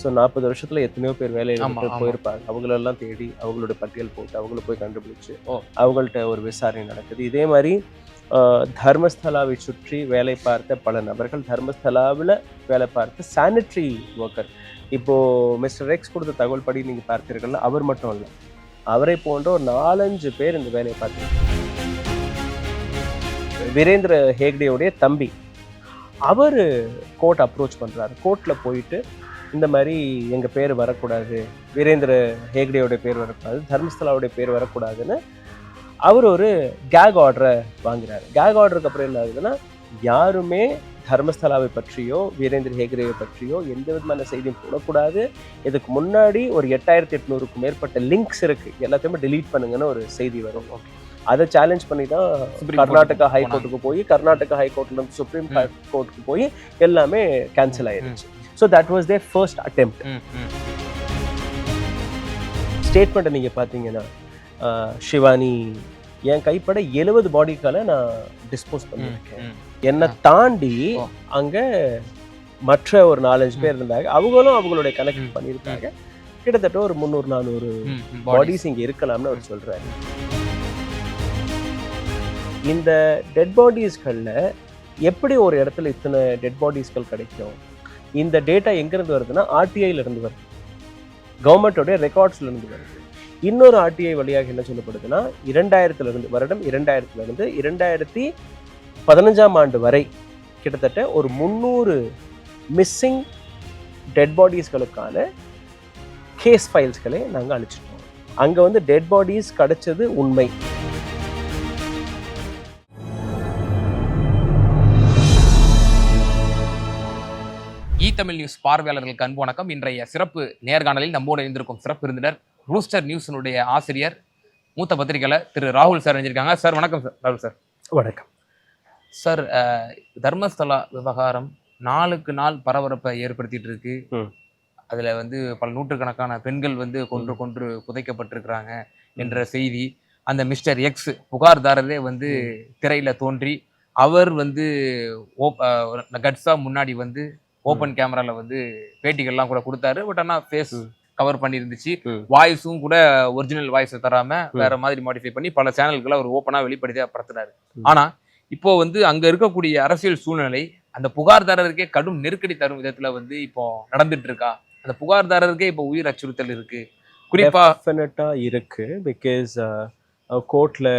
So நாற்பது வருஷத்துல எத்தனையோ பேர் வேலையை ஆமா, விட்டு ஆமா. போயிருப்பாங்க. அவங்களெல்லாம் தேடி அவங்களோட பட்டியல் போட்டு அவங்கள போய் கண்டுபிடிச்சு. அவங்கள்ட்ட ஒரு விசாரணை நடக்குது. இதே மாதிரி தர்மஸ்தலாவை சுற்றி வேலை பார்த்த பல நபர்கள் தர்மஸ்தலாவில் வேலை பார்த்த சானிட்டரி ஒர்க்கர் இப்போ மிஸ்டர் எக்ஸ் கொடுத்த தகவல் படி நீங்க பார்த்தீர்கள் அவர் மட்டும் இல்லை. அவரை போன்ற ஒரு நாலஞ்சு பேர் இந்த வேலையை பார்த்து வீரேந்திர ஹேக்டேவுடைய தம்பி. அவர் கோர்ட் அப்ரோச் பண்றாரு. கோர்ட்ல போயிட்டு இந்த மாதிரி எங்க பேர் வரக்கூடாது. வீரேந்திர ஹேக்டேயோட பேர் வரக்கூடாது. தர்மஸ்தலாவுடைய பேர் வரக்கூடாதுன்னு அவர் ஒரு கேக் ஆர்டரை வாங்குறாரு. கேக் ஆர்டருக்கு அப்புறம் என்ன ஆகுதுன்னா யாருமே தர்மஸ்தலாவை பற்றியோ வீரேந்திர ஹேக்டேவை பற்றியோ எந்த விதமான செய்தியும் போடக்கூடாது. இதுக்கு முன்னாடி ஒரு எட்டாயிரத்தி எட்நூறுக்கும் மேற்பட்ட லிங்க்ஸ் இருக்கு. எல்லாத்தையுமே delete பண்ணுங்கன்னு ஒரு செய்தி வரும். அதை சேலஞ்ச் பண்ணி தான் கர்நாடகா Court ஹை போனாங்க. கோர்ட்டுக்கு போய் கர்நாடகா ஹை கோர்ட்ல இருந்து சுப்ரீம். கோர்ட்டுக்கு போய் எல்லாமே கேன்சல் ஆயிருச்சு. So that was their first attempt. ஸ்டேட்மெண்ட்டை நீங்கள் பார்த்தீங்கன்னா ஷிவானி என் கைப்பட எழுபது பாடிக்கால நான் டிஸ்போஸ் ம், பண்ணியிருக்கேன் ம். என்னை. தாண்டி. அங்க மற்ற ஒரு நாலஞ்சு பேர் இருந்தாங்க அவங்களும் அவங்களுடைய கனெக்ட் பண்ணியிருக்காங்க கிட்டத்தட்ட ஒரு முந்நூறு நானூறு. பாடிஸ் இங்க இருக்கலாம்னு அவர் சொல்றாரு இந்த டெட் பாடிஸ்கள்ல எப்படி ஒரு இடத்துல இத்தனை டெட் பாடிஸ்கள் கிடைக்கும் இந்த டேட்டா எங்கேருந்து வருதுன்னா ஆர்டிஐலேருந்து வருது. கவர்மெண்ட்டோடைய ரெக்கார்ட்ஸ்லேருந்து வருது. இன்னொரு ஆர்டிஐ வழியாக என்ன சொல்லப்படுதுன்னா இரண்டாயிரத்துலேருந்து வருடம் இரண்டாயிரத்துலேருந்து இரண்டாயிரத்தி பதினஞ்சாம் ஆண்டு வரை கிட்டத்தட்ட ஒரு முந்நூறு மிஸ்ஸிங் டெட் பாடிஸ்களுக்கான கேஸ் ஃபைல்ஸ்களை நாங்கள் அழிச்சிட்டோம். அங்கே வந்து டெட் பாடிஸ் கிடைச்சது உண்மை. தமிழ் நியூஸ் பார்வையாளர்களுக்கு அன்பு வணக்கம். இன்றைய சிறப்பு நேர்காணலில் நம்மோடு இணைந்திருக்கும் சிறப்பு விருந்தினர் ரூஸ்டர் நியூஸினுடைய ஆசிரியர் மூத்த பத்திரிகையாளர் திரு ராகுல் சார் இணைஞ்சிருக்காங்க. சார் வணக்கம் சார். ராகுல் சார். வணக்கம். சார் தர்மஸ்தலா விவகாரம் நாளுக்கு நாள் பரபரப்பை ஏற்படுத்திட்டு இருக்கு. அதுல வந்து பல நூற்றுக்கணக்கான பெண்கள் வந்து கொன்று கொன்று புதைக்கப்பட்டிருக்கிறாங்க என்ற செய்தி. அந்த மிஸ்டர் எக்ஸ் புகார்தாரரே வந்து திரையில தோன்றி அவர் வந்து கட்ஸா முன்னாடி வந்து ஓப்பன் கேமரால வந்து பேட்டிகள்லாம் கூட கொடுத்தாரு பட் ஆனா ஃபேஸ். கவர் பண்ணியிருந்துச்சு. வாய்ஸும் கூட ஒரிஜினல் வாய்ஸை தராம. வேற மாதிரி மாடிஃபை பண்ணி பல சேனல்களை அவர் ஓப்பனா வெளிப்படுத்தி படுத்துறாரு ம். ஆனா இப்போ வந்து அங்க இருக்கக்கூடிய அரசியல் சூழ்நிலை அந்த புகார்தாரருக்கே கடும் நெருக்கடி தரும் விதத்துல வந்து இப்போ நடந்துட்டு இருக்கா அந்த புகார்தாரருக்கே இப்போ உயிர் அச்சுறுத்தல் இருக்கு குறிப்பா இருக்கு பிகாஸ் கோர்ட்டில்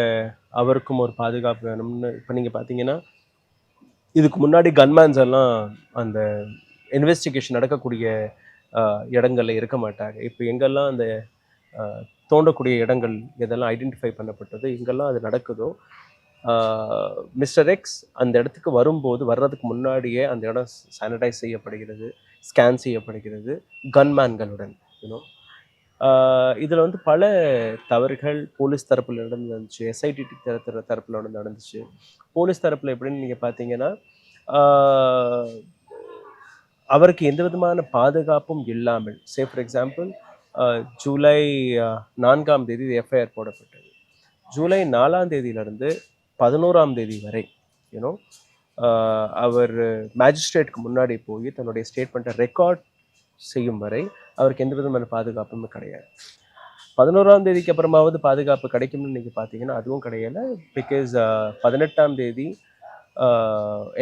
அவருக்கும் ஒரு பாதுகாப்பு வேணும்னு இப்போ நீங்கள் பார்த்தீங்கன்னா இதுக்கு முன்னாடி கன்மேன்ஸ் எல்லாம் அந்த இன்வெஸ்டிகேஷன் நடக்கக்கூடிய இடங்களில் இருக்க மாட்டாங்க. இப்போ எங்கெல்லாம் அந்த தோண்டக்கூடிய இடங்கள் இதெல்லாம் ஐடென்டிஃபை பண்ணப்பட்டது எங்கெல்லாம் அது நடக்குதோ மிஸ்டர் எக்ஸ் அந்த இடத்துக்கு வரும்போது வர்றதுக்கு முன்னாடியே அந்த இடம் சானிடைஸ் செய்யப்படுகிறது ஸ்கேன் செய்யப்படுகிறது கன்மேன்களுடன் யூனோ இதில் வந்து பல தவறுகள் போலீஸ் தரப்பில் நடந்துச்சு. எஸ்ஐடி தரப்பு தரப்பில் வந்து நடந்துச்சு. போலீஸ் தரப்பில் எப்படின்னு நீங்கள் பார்த்தீங்கன்னா அவருக்கு எந்த விதமான பாதுகாப்பும் இல்லாமல் சே ஃபார் எக்ஸாம்பிள் ஜூலை நான்காம் தேதி எஃப்ஐஆர் போடப்பட்டது. ஜூலை நாலாம் தேதியிலிருந்து பதினோராம் தேதி வரை யூனோ அவர் மேஜிஸ்ட்ரேட்க்கு முன்னாடி போய் தன்னுடைய ஸ்டேட்மெண்ட்டை ரெக்கார்ட் செய்யும் வரை அவருக்கு எந்த விதமான பாதுகாப்புமே கிடையாது. பதினோராம் தேதிக்கு அப்புறமாவது பாதுகாப்பு கிடைக்கும்னு நீங்கள் பார்த்தீங்கன்னா அதுவும் கிடையல. பிகாஸ் பதினெட்டாம் தேதி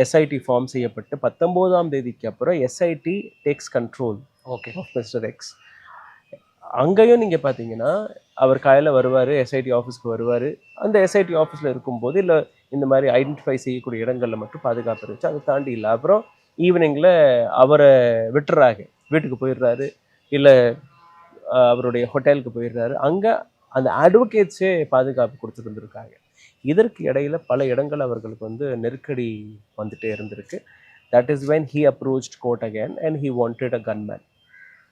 எஸ்ஐடி ஃபார்ம் செய்யப்பட்டு பத்தொம்போதாம் தேதிக்கு அப்புறம் SIT takes control okay mister X அங்கேயும் நீங்கள் பார்த்தீங்கன்னா அவர் காலையில் வருவார் எஸ்ஐடி ஆஃபீஸ்க்கு வருவார். அந்த எஸ்ஐடி ஆஃபீஸில் இருக்கும்போது இல்லை இந்த மாதிரி ஐடென்டிஃபை செய்யக்கூடிய இடங்களில் மட்டும் பாதுகாப்பு இருந்துச்சு. அதை தாண்டி இல்லை. அப்புறம் ஈவினிங்கில் அவரை விட்டுறாங்க. வீட்டுக்கு போயிடுறாரு இல்லை அவருடைய ஹோட்டலுக்கு போயிடுறாரு. அங்கே அந்த அட்வொகேட்ஸே பாதுகாப்பு கொடுத்துருந்துருக்காங்க இதற்கு இடையில பல இடங்கள் அவர்களுக்கு வந்து நெருக்கடி வந்துட்டே இருந்திருக்கு. That is when he approach court again and he wanted a gunman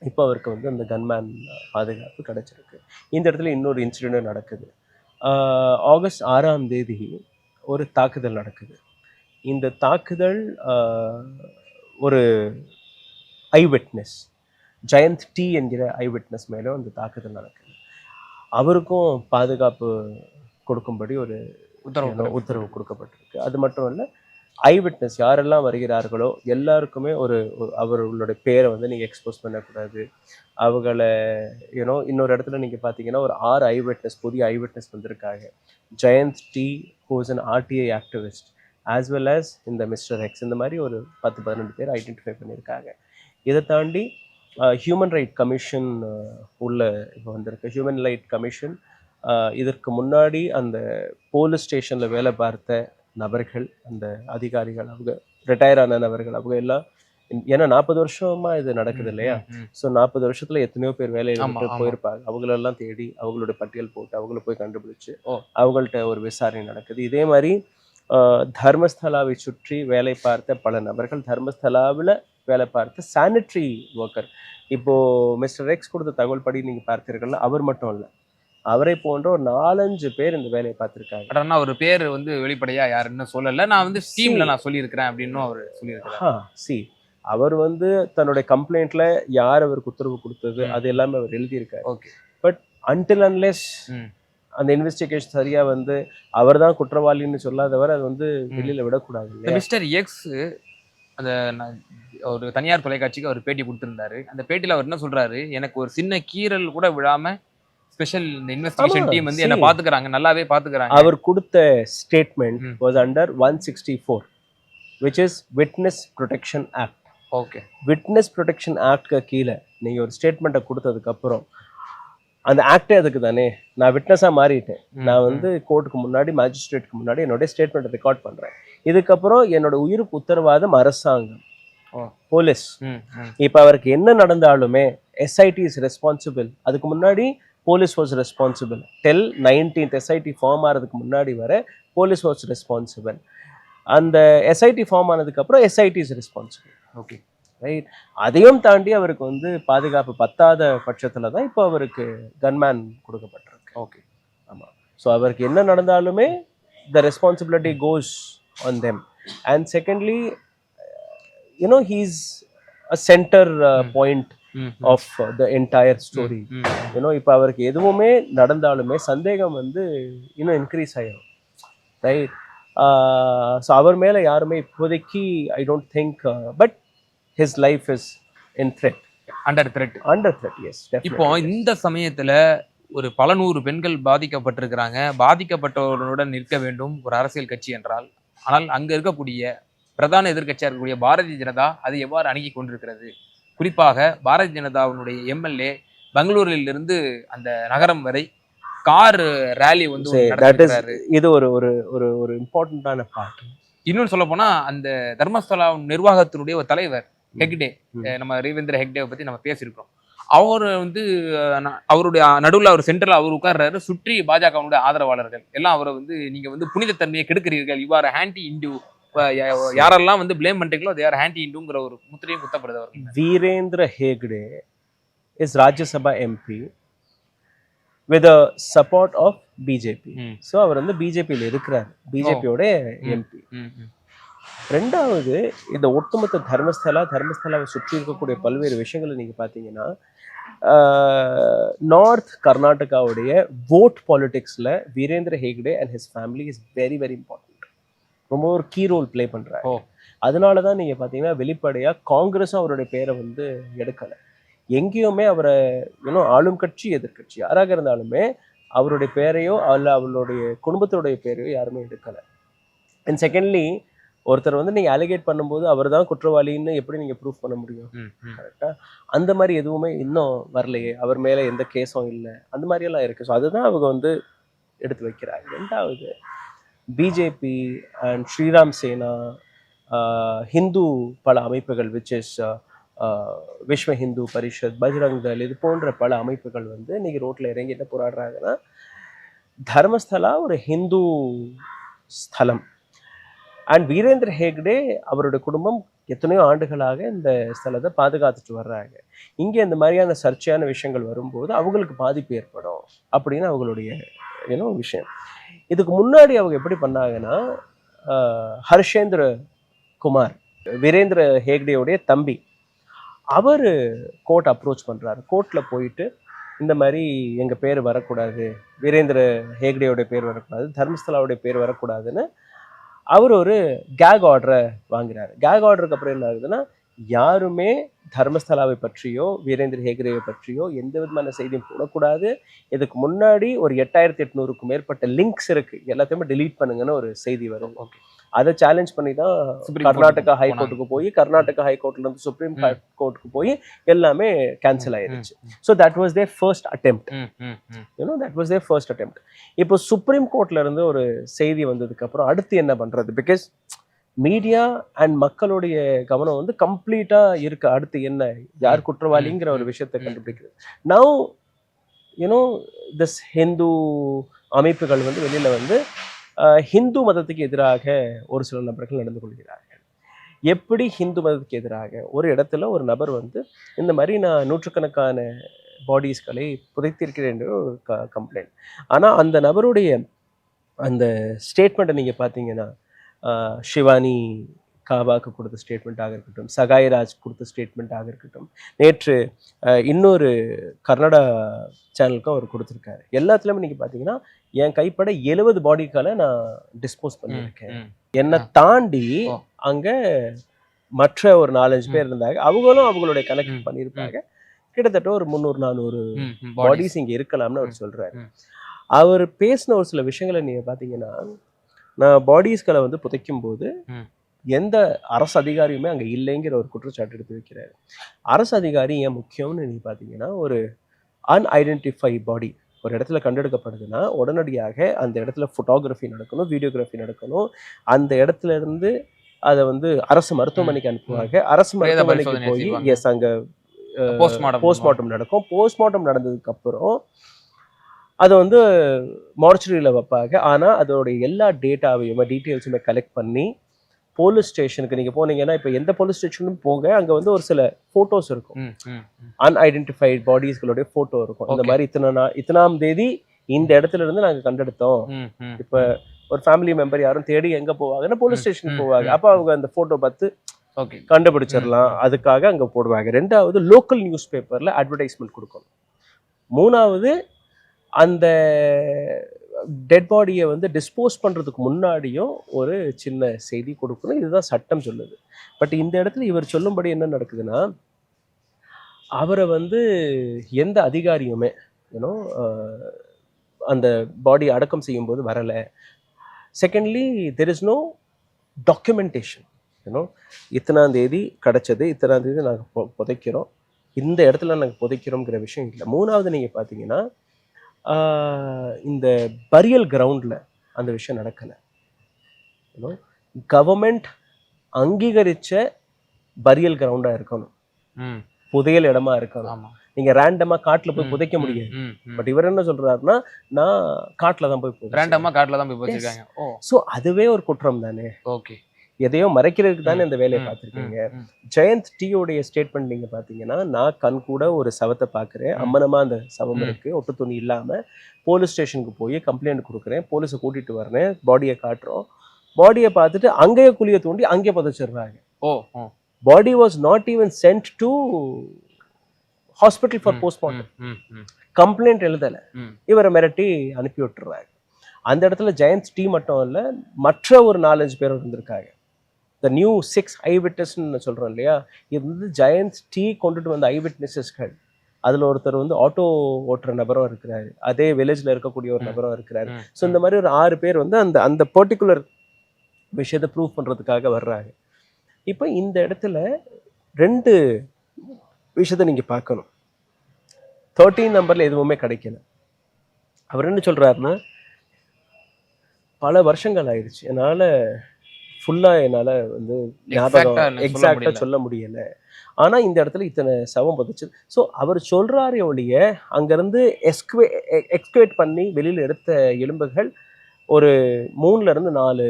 இப்போ அவருக்கு வந்து அந்த கன்மேன் பாதுகாப்பு கிடச்சிருக்கு. இந்த இடத்துல இன்னொரு இன்சிடென்ட் நடக்குது. ஆகஸ்ட் ஆறாம் தேதி ஒரு தாக்குதல் நடக்குது. இந்த தாக்குதல் ஒரு ஐ விட்னஸ் ஜெயந்த் டி என்கிற ஐ விட்னஸ் மேலே அந்த தாக்குதல் நடக்குது. அவருக்கும் பாதுகாப்பு கொடுக்கும்படி ஒரு உத்தரவு உத்தரவு கொடுக்கப்பட்டிருக்கு. அது மட்டும் இல்லை ஐ விட்னஸ் யாரெல்லாம் வருகிறார்களோ எல்லாருக்குமே ஒரு அவர்களுடைய பேரை வந்து நீங்கள் எக்ஸ்போஸ் பண்ணக்கூடாது. அவங்கள யூனோ இன்னொரு இடத்துல நீங்கள் பார்த்தீங்கன்னா ஒரு ஆறு ஐ விட்னஸ் புதிய ஐ விட்னஸ் வந்திருக்காங்க Jayant T who's an RTI activist as well as இந்த மிஸ்டர் எக்ஸ் இந்த மாதிரி ஒரு பத்து பதினெண்டு பேர் ஐடென்டிஃபை பண்ணியிருக்காங்க. இதை தாண்டி ஹியூமன் ரைட் கமிஷன் உள்ள இப்போ வந்திருக்கு ஹியூமன் ரைட் கமிஷன் இதற்கு முன்னாடி அந்த போலீஸ் ஸ்டேஷனில் வேலை பார்த்த நபர்கள் அந்த அதிகாரிகள் அவங்க ரிட்டையர் ஆன நபர்கள் அவங்க எல்லாம் ஏன்னா நாற்பது வருஷமா இது நடக்குது இல்லையா. ஸோ நாற்பது வருஷத்துல எத்தனையோ பேர் வேலையை ஆமா, விட்டு ஆமா. போயிருப்பாங்க அவங்களெல்லாம் தேடி அவங்களோட பட்டியல் போட்டு அவங்கள போய் கண்டுபிடிச்சு. அவங்கள்ட்ட ஒரு விசாரணை நடக்குது இதே மாதிரி தர்மஸ்தலாவை சுற்றி வேலை பார்த்த பல நபர்கள் தர்மஸ்தலாவில் வேலை பார்த்த சானிட்டரி ஒர்க்கர் இப்போ மிஸ்டர் எக்ஸ் கொடுத்த தகவல் படி நீங்க பார்த்தீர்கள்ல அவர் மட்டும் இல்லை. அவரை போன்ற ஒரு நாலஞ்சு பேர் இந்த வேலையை பார்த்திருக்காங்க. பட் ஆனா அவர் பேர் வந்து வெளிப்படையா யாருன்னு சொல்லல. நான் வந்து ஸ்டீம்ல நான் சொல்லியிருக்கிறேன் அப்படின்னு அவர் சொல்லியிருக்கிறார். சி. அவர் வந்து தன்னுடைய கம்ப்ளைண்ட்ல யார் அவருக்கு உத்தரவு கொடுத்தது. அது எல்லாமே அவர் எழுதியிருக்காரு. ஓகே. Until unless. அந்த இன்வெஸ்டிகேஷன் சரியா வந்து அவர்தான் குற்றவாளின்னு சொல்லாதவர் அது வந்து வெளியில விடக்கூடாது மிஸ்டர் எக்ஸ் அந்த ஒரு தனியார் தொலைக்காட்சிக்கு அவர் பேட்டி கொடுத்திருந்தாரு. அந்த பேட்டியில அவர் என்ன சொல்றாரு? எனக்கு ஒரு சின்ன கீறல் கூட விழாம ஸ்பெஷல் இந்த இன்வெஸ்டிகேஷன் டீம் வந்து என்ன. பாத்துக்கறாங்க நல்லாவே பாத்துக்கறாங்க அவர் கொடுத்த statement. Was under one sixty four which is witness protection act okay witness protection ஆக்ட்க்கு கீழே நீங்க ஒரு ஸ்டேட்மெண்ட்டை கொடுத்ததுக்கு அப்புறம் அந்த ஆக்டே அதுக்கு தானே. நான் விட்னஸா மாறிட்டேன். நான் வந்து கோர்ட்டுக்கு முன்னாடி மேஜிஸ்ட்ரேட்டுக்கு முன்னாடி என்னுடைய ஸ்டேட்மெண்ட் ரெக்கார்ட் பண்றேன். இதுக்கப்புறம் என்னோட உயிருக்கு உத்தரவாதம் அரசாங்கம். போலீஸ். இப்போ அவருக்கு என்ன நடந்தாலுமே எஸ்ஐடி இஸ் ரெஸ்பான்சிபிள் அதுக்கு முன்னாடி police was responsible till nineteenth SIT form ஆகிறதுக்கு முன்னாடி வர போலீஸ் வாஸ் ரெஸ்பான்சிபிள் அந்த எஸ்ஐடி ஃபார்ம் ஆனதுக்கப்புறம் SIT is responsible okay right அதையும் தாண்டி அவருக்கு வந்து பாதுகாப்பு பத்தாத பட்சத்தில் தான் இப்போ அவருக்கு கன்மேன் கொடுக்கப்பட்டிருக்கு. ஓகே ஸோ அவருக்கு என்ன நடந்தாலுமே the responsibility goes on them and secondly you know he's a centre. Point. Of the entire story. You know இப்போ அவருக்கு எதுவுமே நடந்தாலுமே சந்தேகம் வந்து இன்னும் இன்க்ரீஸ் ஆயிடும் ரைட் ஸோ அவர் மேலே யாருமே இப்போதைக்கு I don't think but his life is in threat under threat under threat yes இப்போ இந்த சமயத்துல ஒரு பல நூறு பெண்கள் பாதிக்கப்பட்டிருக்கிறாங்க. பாதிக்கப்பட்டவர்களுடன் நிற்க வேண்டும் ஒரு அரசியல் கட்சி என்றால். ஆனால் அங்க இருக்கக்கூடிய பிரதான எதிர்க்கட்சியா இருக்கக்கூடிய பாரதிய ஜனதா அதை எவ்வாறு அணுகி கொண்டிருக்கிறது? குறிப்பாக பாரதிய ஜனதாவினுடைய எம்எல்ஏ பெங்களூரில் இருந்து அந்த நகரம் வரை கார் ரேலி வந்து. இது ஒரு ஒரு ஒரு ஒரு இம்பார்ட்டண்ட்டான பார்ட் இன்னொன்னு சொல்ல போனா அந்த தர்மஸ்தலா நிர்வாகத்தினுடைய ஒரு தலைவர். ஹெக்டே நம்ம ரவீந்திர ஹெக்டேவை பத்தி நம்ம பேசியிருக்கோம் அவர் வந்து அவருடைய நடுவுல அவர் சென்டர்ல அவர் உட்கார்றாரு. சுற்றி பாஜகவினுடைய ஆதரவாளர்கள். எல்லாம் அவரை வந்து நீங்க வந்து புனிதத்தன்மையை கெடுக்கிறீர்கள். இவ்வாறு ஹேண்டி இந்து யாரெல்லாம் வந்து ப்ளேம் பண்றீங்களோ அது யார் ஹேண்டி இந்துங்கிற ஒரு முத்திரையும் குத்தப்படுது Virendra Hegde is Rajya Sabha MP with support of BJP. So அவர் வந்து பிஜேபியில் இருக்கிறார். பிஜேபியோட எம்பி. ரெண்டாவது இந்த ஒட்டுமொத்த தர்மஸ்தலா தர்மஸ்தலாவை சுற்றி இருக்கக்கூடிய பல்வேறு விஷயங்களை நீங்க பார்த்தீங்கன்னா நார்த் கர்நாடகாவுடைய vote பாலிடிக்ஸ்ல Virendra Hegde and his family is very very important ரொம்ப ஒரு கீ ரோல் ப்ளே பண்றாரு. ஓ. அதனால தான் நீங்க பார்த்தீங்கன்னா வெளிப்படையா காங்கிரஸும் அவருடைய பேரை வந்து எடுக்கல. எங்கேயுமே அவரை இன்னும் ஆளும் கட்சி எதிர்க்கட்சி யாராக இருந்தாலுமே அவருடைய பேரையோ அல்ல அவளுடைய குடும்பத்தோடைய பேரையோ யாருமே எடுக்கல. அண்ட் செகண்ட்லி ஒருத்தர் வந்து நீங்க அலிகேட் பண்ணும்போது அவர் தான் குற்றவாளின்னு எப்படி நீங்க ப்ரூஃப் பண்ண முடியும்? ம், ம். கரெக்டா அந்த மாதிரி எதுவுமே இன்னும் வரலையே. அவர் மேல எந்த கேஸும் இல்லை. அந்த மாதிரி எல்லாம் இருக்கு. ஸோ அதுதான் அவங்க வந்து எடுத்து வைக்கிறாங்க. ரெண்டாவது பிஜேபி அண்ட் ஸ்ரீராம் சேனா ஹிந்து பல அமைப்புகள் விச் இஸ் விஸ்வ ஹிந்து பரிஷத் பஜ்ரங் தள் இது போன்ற பல அமைப்புகள் வந்து இன்னைக்கு ரோட்ல இறங்கி என்ன போராடுறாங்கன்னா தர்மஸ்தலா ஒரு ஹிந்து ஸ்தலம். அண்ட் வீரேந்திர ஹேக்டே அவருடைய குடும்பம் எத்தனையோ ஆண்டுகளாக இந்த ஸ்தலத்தை பாதுகாத்துட்டு வர்றாங்க. இங்கே இந்த மாதிரியான சர்ச்சையான விஷயங்கள் வரும்போது அவங்களுக்கு பாதிப்பு ஏற்படும் அப்படின்னு அவங்களுடைய ஏன்னோ விஷயம். இதுக்கு முன்னாடி அவங்க எப்படி பண்ணாங்கன்னா ஹர்ஷேந்திர குமார் வீரேந்திர ஹேக்டேவுடைய தம்பி அவர் கோர்ட் அப்ரோச் பண்ணுறாரு கோர்ட்டில் போயிட்டு இந்த மாதிரி எங்கள் பேர் வரக்கூடாது வீரேந்திர ஹேக்டேவுடைய பேர் வரக்கூடாது தர்மஸ்தலாவுடைய பேர் வரக்கூடாதுன்னு அவர் ஒரு கேக் ஆர்டரை வாங்குறாரு. கேக் ஆர்டருக்கு அப்புறம் என்ன ஆகுதுன்னா யாருமே தர்மஸ்தலாவை பற்றியோ வீரேந்திர ஹேகரேவை பற்றியோ எந்த விதமான செய்தியும் போடக்கூடாது. இதுக்கு முன்னாடி ஒரு எட்டாயிரத்தி எட்நூறுக்கும் மேற்பட்ட லிங்க்ஸ் இருக்கு. எல்லாத்தையுமே டிலீட் பண்ணுங்கன்னு ஒரு செய்தி வரும். ஓகே. அதை சேலஞ்ச் பண்ணி தான் கர்நாடகா Court ஹை போனாங்க. கோர்ட்டுக்கு போய் கர்நாடகா ஹை கோர்ட்ல இருந்து சுப்ரீம் கோர்ட்டுக்கு போய் எல்லாமே கேன்சல் ஆயிருச்சு. So that was their first attempt hmm. You know that was their first attempt இப்போ சுப்ரீம் கோர்ட்ல இருந்து ஒரு செய்தி வந்ததுக்கு அப்புறம் அடுத்து என்ன பண்றது? பிகாஸ் மீடியா அண்ட் மக்களுடைய கவனம் வந்து கம்ப்ளீட்டா இருக்கு. அடுத்து என்ன யார் குற்றவாளிங்கிற ஒரு விஷயத்தை. கண்டுபிடிக்கிறது. நவ் யூனோ திஸ் ஹிந்து அமைப்புகள் வந்து வெளியில வந்து ஹிந்து மதத்துக்கு எதிராக ஒரு சில நபர்கள் நடந்து கொள்கிறார்கள். எப்படி ஹிந்து மதத்துக்கு எதிராக? ஒரு இடத்துல ஒரு நபர் வந்து இந்த மாதிரி நான் நூற்றுக்கணக்கான பாடிஸ்களை புதைத்திருக்கிறேன் என்ற ஒரு க கம்ப்ளைண்ட் ஆனால் அந்த நபருடைய அந்த ஸ்டேட்மெண்ட்டை நீங்கள் பார்த்தீங்கன்னா சிவானி ஷிவானி காபாக்கு கொடுத்த ஸ்டேட்மெண்ட்டாக இருக்கட்டும் சகாய்ராஜ் கொடுத்த ஸ்டேட்மெண்ட்டாக இருக்கட்டும் நேற்று இன்னொரு கர்நாடகா சேனலுக்கும் அவர் கொடுத்துருக்காரு எல்லாத்துலேயுமே நீங்கள் பார்த்தீங்கன்னா என் கைப்பட எழுபது பாடிக்கால நான் டிஸ்போஸ் பண்ணியிருக்கேன் என்னை. தாண்டி. அங்க மற்ற ஒரு நாலஞ்சு பேர் இருந்தாங்க அவங்களும் அவங்களுடைய கனெக்ட் பண்ணியிருப்பாங்க கிட்டத்தட்ட ஒரு முந்நூறு நானூறு. பாடிஸ் இங்க இருக்கலாம்னு அவர் சொல்றாரு ம். அவர் பேசின ஒரு சில விஷயங்களை நீங்க பாத்தீங்கன்னா நான் பாடிஸ்களை வந்து புதைக்கும் போது. எந்த அரசு அதிகாரியுமே அங்க இல்லைங்கிற ஒரு குற்றச்சாட்டு எடுத்து வைக்கிறாரு. அரசு அதிகாரி ஏன் முக்கியம்னு நீங்க பாத்தீங்கன்னா ஒரு அன்ஐடென்டிஃபை பாடி ஒரு இடத்துல கண்டெடுக்கப்படுதுன்னா உடனடியாக அந்த இடத்துல ஃபோட்டோகிராஃபி நடக்கணும் வீடியோகிராஃபி நடக்கணும். அந்த இடத்துல இருந்து அதை வந்து அரசு மருத்துவமனைக்கு அனுப்புவாங்க. அரசு மருத்துவமனைக்கு போய். எஸ் அங்க போஸ்ட்மார்ட்டம் நடக்கும். போஸ்ட்மார்ட்டம் நடந்ததுக்கு அப்புறம் அதை வந்து மார்ச்சரியில் வைப்பாங்க. ஆனால் அதோடைய எல்லா டேட்டாவையுமே டீட்டெயில்ஸுமே கலெக்ட் பண்ணி போலீஸ் ஸ்டேஷனுக்கு நீங்கள் போனீங்கன்னா இப்போ எந்த போலீஸ் ஸ்டேஷனும் போக அங்கே வந்து ஒரு சில ஃபோட்டோஸ் இருக்கும். அன்ஐடென்டிஃபைட் பாடிஸ்களுடைய ஃபோட்டோ இருக்கும். இந்த. மாதிரி இத்தனை இத்தனாம் தேதி இந்த இடத்துல இருந்து நாங்கள் கண்டெடுத்தோம். இப்போ ஒரு ஃபேமிலி மெம்பர் யாரும் தேடி எங்கே போவாங்கன்னா போலீஸ் ஸ்டேஷன் போவாங்க. அப்போ அவங்க அந்த ஃபோட்டோ பார்த்து கண்டுபிடிச்சிடலாம். அதுக்காக அங்க போடுவாங்க. ரெண்டாவது லோக்கல் நியூஸ் பேப்பர்ல அட்வர்டைஸ்மெண்ட் கொடுக்கணும். மூணாவது அந்த டெட் பாடியை வந்து டிஸ்போஸ் பண்ணுறதுக்கு முன்னாடியும் ஒரு சின்ன செய்தி கொடுக்கணும். இதுதான் சட்டம் சொல்லுது. பட் இந்த இடத்துல இவர் சொல்லும்படி என்ன நடக்குதுன்னா அவரை வந்து எந்த அதிகாரியுமே ஏன்னோ அந்த பாடி அடக்கம் செய்யும்போது வரலை. Secondly there is no documentation ஏன்னோ இத்தனாம் தேதி கிடச்சது இத்தனாம் தேதி நாங்கள் புதைக்கிறோம். இந்த இடத்துல நாங்கள் புதைக்கிறோங்கிற விஷயம் இல்லை. மூணாவது நீங்கள் பார்த்தீங்கன்னா இந்த பரியல் கிரவுண்டில் அந்த விஷயம் நடக்கலை. கவர்மெண்ட் அங்கீகரித்த பரியல் கிரவுண்டாக இருக்கணும். புதையல் இடமா இருக்கணும். ஆமா. நீங்கள் ரேண்டமாக காட்டில் போய் புதைக்க முடியாது. பட் இவர் என்ன சொல்றாருன்னா நான் காட்டில் தான் போய் ரேண்டமா காட்டுல தான் போய் வச்சிருக்காங்க ஓ. ஸோ அதுவே ஒரு குற்றம் தானே? ஓகே. எதையோ மறைக்கிறதுக்கு தானே இந்த வேலையை பார்த்துருக்கீங்க. ஜெயந்த் டீயோடைய ஸ்டேட்மெண்ட் நீங்க பாத்தீங்கன்னா நான் கண் கூட ஒரு சவத்தை பார்க்குறேன். ம். அம்மனமா அந்த சவம் ம். இருக்கு. ஒட்டு துணி இல்லாம போலீஸ் ஸ்டேஷனுக்கு போய் கம்ப்ளைண்ட் கொடுக்குறேன். போலீஸை கூட்டிட்டு வரேன் பாடியை காட்டுறோம். பாடியை பார்த்துட்டு அங்கேயே குழியை தோண்டி அங்கேயே புதைச்சிடுறாங்க. ஓ body was not even sent to hospital for postmortem complaint எழுதலை. இவரை மிரட்டி அனுப்பி விட்டுறாங்க அந்த இடத்துல ஜெயந்த் டீ மட்டும் இல்லை மற்ற ஒரு நாலஞ்சு பேர் இருந்திருக்காங்க த நியூ சிக்ஸ் ஐ விட்னஸ்ன்னு சொல்கிறோம் இல்லையா? இது வந்து ஜெயந்த் டீ கொண்டுட்டு வந்த ஐ விட்னஸஸ்கள் அதில் ஒருத்தர் வந்து ஆட்டோ ஓட்டுற நபரும் இருக்கிறாரு. அதே வில்லேஜில் இருக்கக்கூடிய ஒரு. நபரும் இருக்கிறாரு. ஸோ இந்த மாதிரி ஒரு ஆறு பேர் வந்து அந்த அந்த பர்டிகுலர் விஷயத்தை ப்ரூவ் பண்ணுறதுக்காக வர்றாங்க இப்போ இந்த இடத்துல ரெண்டு விஷயத்தை நீங்கள் பார்க்கணும். தேர்ட்டீன் நம்பரில் எதுவுமே கிடைக்கல. அவர் என்ன சொல்கிறாருன்னா பல வருஷங்கள் ஆயிடுச்சு. என்னால் ஃபுல்லாக என்னால் வந்து ஞாபகம் எக்ஸாக்டாக முடியல. சொல்ல முடியல. ஆனால் இந்த இடத்துல இத்தனை சவம் புதைச்சு ஸோ அவர் சொல்கிறாரே ஒழிய அங்கேருந்து எஸ்குவே எக்ஸ்குவேட் பண்ணி வெளியில் எடுத்த எலும்புகள் ஒரு மூணுல இருந்து நாலு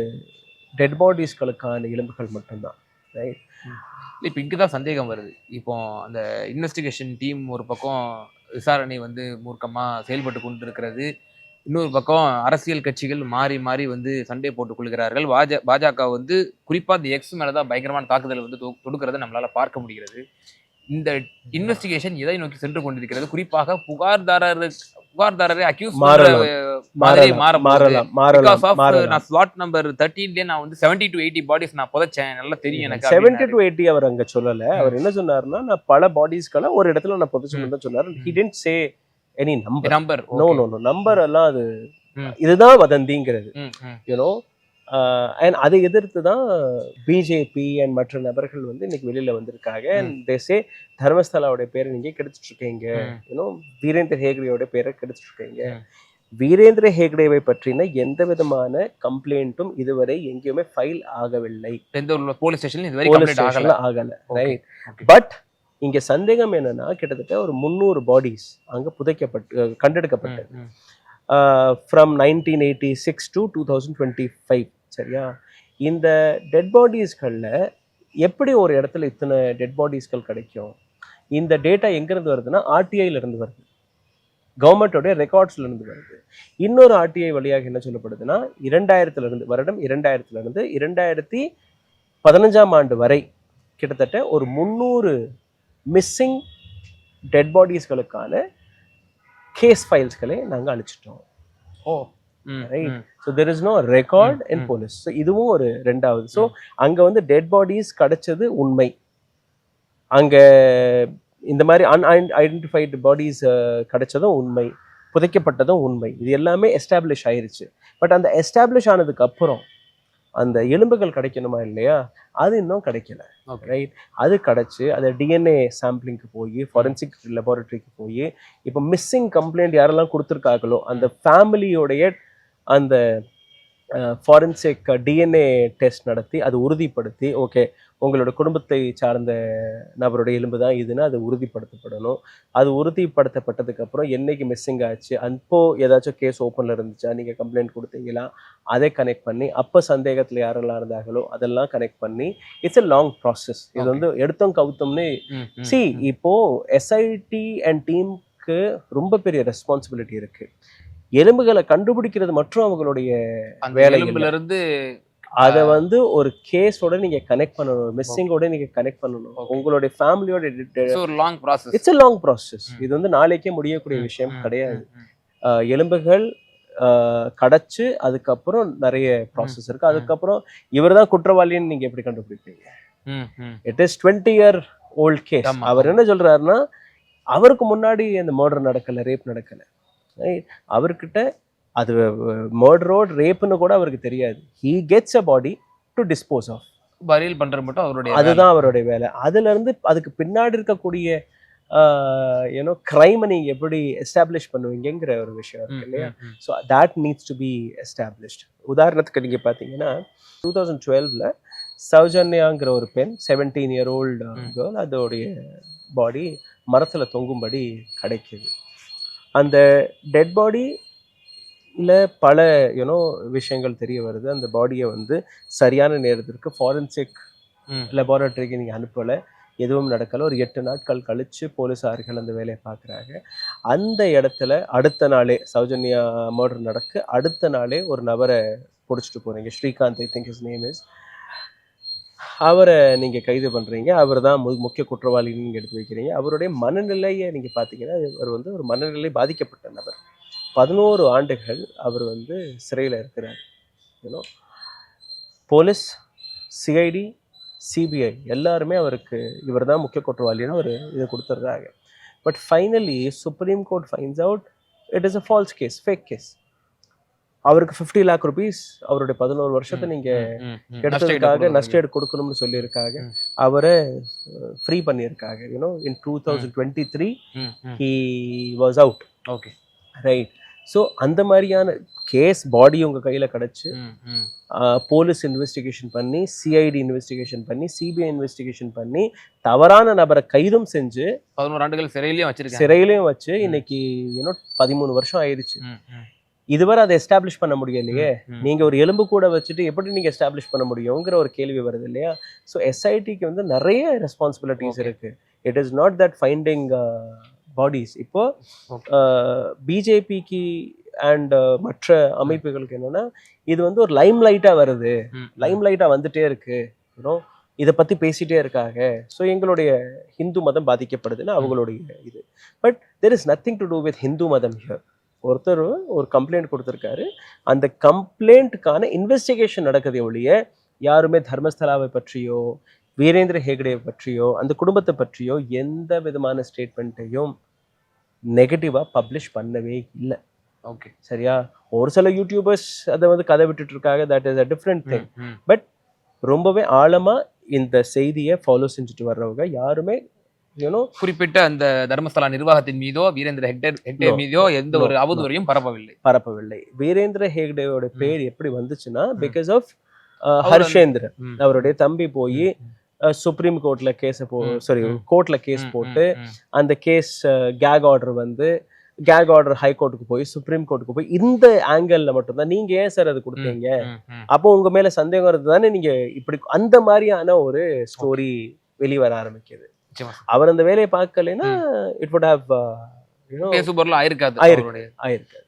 டெட் பாடிஸ்களுக்கான எலும்புகள் மட்டும்தான் ரைட் இப்போ இங்கதான் சந்தேகம் வருது. இப்போ அந்த இன்வெஸ்டிகேஷன் டீம் ஒரு பக்கம் விசாரணை வந்து மூர்க்கமா செயல்பட்டு கொண்டு இருக்கிறது இன்னொரு பக்கம் அரசியல் கட்சிகள் மாறி மாறி வந்து சண்டை போட்டுக் கொள்கிறார்கள். பாஜ பாஜக வந்து குறிப்பா இந்த எக்ஸ் மேலதான் பயங்கரமான தாக்குதல் வந்து தொடுக்கிறதை நம்மளால பார்க்க முடிகிறது. இந்த இன்வெஸ்டிகேஷன் எதை நோக்கி சென்று கொண்டிருக்கிறது? குறிப்பாக புகார்தாரர் புகார்தாரரை அக்யூஸ். மாதிரி மாற மாறலாம். பிகாஸ் ஆஃப் நான் ஸ்லாட் நம்பர் தேர்ட்டீன்லயே நான் வந்து செவன்டி டு எயிட்டி பாடிஸ் நான் புதைச்சேன். நல்லா தெரியும் எனக்கு செவன்டி டு எயிட்டி அவர் அங்க சொல்லல. அவர் என்ன சொன்னாருன்னா நான் பல பாடிஸ்களை ஒரு இடத்துல நான் புதைச்சு தான் சொன்னாரு. He didn't say any number number no no no number எல்லாம் அது ம். இதுதான் வதந்திங்கிறது. யூனோ அண்ட் அதை எதிர்த்து தான் பிஜேபி அண்ட் மற்ற நபர்கள் வந்து இன்னைக்கு வெளியில வந்திருக்காங்க. அண்ட் தேசே தர்மஸ்தலாவுடைய பேரை நீங்க கெடுத்துட்டு இருக்கீங்க யூனோ வீரேந்திர ஹேக்டேயோட பேரை கெடுத்துட்டு இருக்கீங்க. வீரேந்திர ஹேக்டேவை பற்றின எந்த விதமான கம்ப்ளைண்ட்டும் இதுவரை எங்கேயுமே ஃபைல் ஆகவில்லை. எந்த ஒரு போலீஸ் ஸ்டேஷன்ல ஆகல. ரைட். பட் இங்க சந்தேகம் என்னன்னா கிட்டத்தட்ட ஒரு முந்நூறு பாடிஸ் அங்க புதைக்கப்பட்டு கண்டெடுக்கப்பட்டது. From nineteen eighty six to two thousand twenty five சரியா? இந்த டெட் பாடிஸ்களில் எப்படி ஒரு இடத்துல இத்தனை டெட் பாடிஸ்கள் கிடைக்கும்? இந்த டேட்டா எங்கேருந்து வருதுன்னா ஆர்டிஐல இருந்து வருது. கவர்மெண்ட்டோடைய ரெக்கார்ட்ஸ்ல இருந்து வருது. இன்னொரு ஆர்டிஐ வழியாக என்ன சொல்லப்படுதுன்னா இரண்டாயிரத்துல இருந்து வருடம் இரண்டாயிரத்துல இருந்து இரண்டாயிரத்தி பதினஞ்சாம் ஆண்டு வரை கிட்டத்தட்ட ஒரு முந்நூறு மிஸ்ஸிங் டெட் பாடிஸ்களுக்கான கேஸ் ஃபைல்ஸ்களை நாங்கள் அழிச்சிட்டோம் ஓ. ம். So there is no record in. Police so இதுவும் ஒரு ரெண்டாவது. ஸோ அங்கே வந்து டெட் பாடிஸ் கிடைச்சது உண்மை. அங்கே இந்த மாதிரி அன் ஐடென்டிஃபைடு பாடிஸ் கிடைச்சதும் உண்மை. புதைக்கப்பட்டதும் உண்மை. இது எல்லாமே எஸ்டாப்ளிஷ் ஆயிருச்சு. பட் அந்த எஸ்டாப்ளிஷ் ஆனதுக்கு அப்புறம் அந்த எலும்புகள் கிடைக்கணுமா இல்லையா? அது இன்னும் கிடைக்கல. ரைட் அது கிடைச்சு அது டிஎன்ஏ சாம்பிளிங்க்கு போய் ஃபாரன்சிக் லெபார்ட்டரிக்கு போய் இப்போ மிஸ்ஸிங் கம்ப்ளைண்ட் யாரெல்லாம் கொடுத்துருக்காங்களோ அந்த ஃபேமிலியோடைய அந்த ஃபாரன்சிக் டிஎன்ஏ டெஸ்ட் நடத்தி அது உறுதிப்படுத்தி ஓகே உங்களோட குடும்பத்தை சார்ந்த நபருடைய எலும்பு தான் இதுன்னு அது உறுதிப்படுத்தப்படணும் அது உறுதிப்படுத்தப்பட்டதுக்கு அப்புறம் என்னைக்கு மிஸ்ஸிங் ஆச்சு அப்போ ஏதாச்சும் கேஸ் ஓப்பன்ல இருந்துச்சா நீங்க கம்ப்ளைண்ட் கொடுத்தீங்களா அதை கனெக்ட் பண்ணி அப்போ சந்தேகத்துல யாரெல்லாம் இருந்தாங்களோ அதெல்லாம் கனெக்ட் பண்ணி இட்ஸ் a லாங் ப்ராசஸ் இது. வந்து எடுத்தோம் கவுத்தோம்னு சி. இப்போ எஸ்ஐடி அண்ட் டீமுக்கு ரொம்ப பெரிய ரெஸ்பான்சிபிலிட்டி இருக்கு எலும்புகளை கண்டுபிடிக்கிறது மற்றும் அவங்களுடைய வேலை இருந்து அதை வந்து ஒரு கேஸோட நீங்க கனெக்ட் பண்ணணும் மிஸ்ஸிங்கோட நீங்க கனெக்ட் பண்ணணும். உங்களுடைய ஃபேமிலியோட long process it's a long process. இது வந்து நாளைக்கே முடியக்கூடிய விஷயம் கிடையாது எலும்புகள் கடைச்சு அதுக்கப்புறம் நிறைய ப்ராசஸ் இருக்கு. அதுக்கப்புறம் இவர் தான் குற்றவாளின்னு நீங்க எப்படி கண்டுபிடிப்பீங்க it is twenty year old case அவர். என்ன சொல்றாருன்னா அவருக்கு முன்னாடி அந்த மர்டர் நடக்கல ரேப் நடக்கல? அவர்கிட்ட அது மர்டரோட் ரேப்னு கூட அவருக்கு தெரியாது he gets a body to dispose of burial பண்றது மட்டும் அவருடைய அதுதான் அவருடைய வேலை அதுல இருந்து அதுக்கு பின்னாடி இருக்கக்கூடிய ஏன்னோ கிரைமை நீங்க எப்படி எஸ்டாப்ளிஷ் பண்ணுவீங்கங்கிற ஒரு விஷயம். இருக்கு இல்லையா. So that needs to be established உதாரணத்துக்கு நீங்கள் பார்த்தீங்கன்னா டூ தௌசண்ட் டுவெல்வில் சௌஜன்யாங்கிற ஒரு பெண் செவன்டீன் இயர் ஓல்டு. கேர்ள் அதோடைய பாடி மரத்தில் தொங்கும்படி கிடைக்குது அந்த டெட் பாடி இல்லை பல யூனோ விஷயங்கள் தெரிய வருது. அந்த பாடியை வந்து சரியான நேரத்திற்கு ஃபாரன்சிக் ம். லெபார்ட்டரிக்கு நீங்கள் அனுப்பலை. எதுவும் நடக்கலை. ஒரு எட்டு நாட்கள் கழித்து போலீஸார்கள் அந்த வேலையை பார்க்குறாங்க. அந்த இடத்துல அடுத்த நாளே சௌஜன்யா மர்டர் நடக்க. அடுத்த நாளே ஒரு நபரை பிடிச்சிட்டு போகிறீங்க Srikanth I think is name is அவரை நீங்கள் கைது பண்ணுறீங்க அவர் தான் மு முக்கிய குற்றவாளின்னு நீங்கள் எடுத்து வைக்கிறீங்க. அவருடைய மனநிலையை நீங்கள் பார்த்தீங்கன்னா அவர் வந்து ஒரு மனநிலை பாதிக்கப்பட்ட நபர். பதினோரு ஆண்டுகள் அவர் வந்து சிறையில் இருக்கிறார். யூனோ போலீஸ் சிஐடி சிபிஐ எல்லாருமே அவருக்கு இவர் தான் முக்கிய குற்றவாளின்னு ஒரு இதை கொடுத்துட்றாங்க. But finally Supreme Court finds out it is a false case fake case அவருக்கு ஃபிஃப்டி லேக் ருபீஸ் அவருடைய பதினோரு வருஷத்தை நீங்க நஷ்ட நஷ்டேடு கொடுக்கணும்னு சொல்லியிருக்காங்க. அவரை ஃப்ரீ பண்ணியிருக்காங்க. You know in two thousand twenty three. He was out okay right so அந்த மாதிரியான கேஸ் பாடி உங்க கையில கிடைச்சு. போலீஸ் இன்வெஸ்டிகேஷன் பண்ணி சிஐடி இன்வெஸ்டிகேஷன் பண்ணி சிபிஐ இன்வெஸ்டிகேஷன் பண்ணி தவறான நபரை கைதும் செஞ்சு பதினோரு ஆண்டுகள் சிறையிலயும் வச்சிருக்காங்க சிறையிலையும் வச்சு. இன்னைக்கு யூனோ பதிமூணு வருஷம் ஆயிடுச்சு. இதுவரை அதை எஸ்டாப்ளிஷ் பண்ண முடியலையே. நீங்க ஒரு எலும்பு கூட வச்சுட்டு எப்படி நீங்க எஸ்டாப்ளிஷ் பண்ண முடியுங்கிற ஒரு கேள்வி வருது இல்லையா ஸோ எஸ்ஐடிக்கு வந்து நிறைய ரெஸ்பான்சிபிலிட்டிஸ். இருக்கு it is not that finding bodies இப்போ. பிஜேபிக்கு அண்ட் மற்ற அமைப்புகளுக்கு என்னன்னா இது வந்து ஒரு லைம் லைட்டா வருது. லைம் லைட்டா வந்துட்டே இருக்கு. இதை பத்தி பேசிட்டே இருக்காங்க. ஸோ எங்களுடைய ஹிந்து மதம் பாதிக்கப்படுதுன்னு அவங்களுடைய இது. But there is nothing to do with Hindu மதம் ஹியர் ஒருத்தர் ஒரு கம்ப்ளைண்ட் கொடுத்துருக்காரு. அந்த கம்ப்ளைண்ட்டுக்கான இன்வெஸ்டிகேஷன் நடக்குதே ஒழிய யாருமே தர்மஸ்தலாவை பற்றியோ வீரேந்திர ஹேகடேவை பற்றியோ அந்த குடும்பத்தை பற்றியோ எந்த விதமான ஸ்டேட்மெண்ட்டையும் நெகட்டிவாக பப்ளிஷ் பண்ணவே இல்லை. ஓகே சரியா? ஒரு சில யூடியூபர்ஸ் அதை வந்து கதை விட்டுட்டு இருக்காங்க. That is a different thing ரொம்பவே ஆழமா இந்த செய்தியை ஃபாலோ செஞ்சுட்டு வர்றவங்க யாருமே யூனோ குறிப்பிட்ட அந்த தர்மஸ்தலா நிர்வாகத்தின் மீதோ வீரேந்திர ஹெக்டேர் ஹெக்டேர். மீதோ எந்த. ஒரு அவதூறையும் பரப்பவில்லை. பரப்பவில்லை. வீரேந்திர ஹேக்டேவோட பேர் எப்படி வந்துச்சுன்னா பிகாஸ் ஆஃப் அவர் ஹர்ஷேந்திர ம். அவருடைய தம்பி போய் சுப்ரீம் கோர்ட்ல கேஸ போ சாரி. கோர்ட்ல கேஸ் போட்டு. அந்த கேஸ் கேக் ஆர்டர் வந்து கேக் ஆர்டர் ஹை கோர்ட்டுக்கு போய் சுப்ரீம் கோர்ட்டுக்கு போய் இந்த ஆங்கிள் மட்டும்தான் நீங்க ஏன் சார் அது கொடுத்தீங்க. அப்போ உங்க மேல சந்தேகம் வருது தானே நீங்க இப்படி அந்த மாதிரியான ஒரு ஸ்டோரி வெளிவர ஆரம்பிக்குது. அவர் அந்த வேலையை பார்க்கலைன்னா இட் know பேசுபொருள் ஆயிருக்காது ஆயிருக்கு. அவருடைய ஆயிருக்கு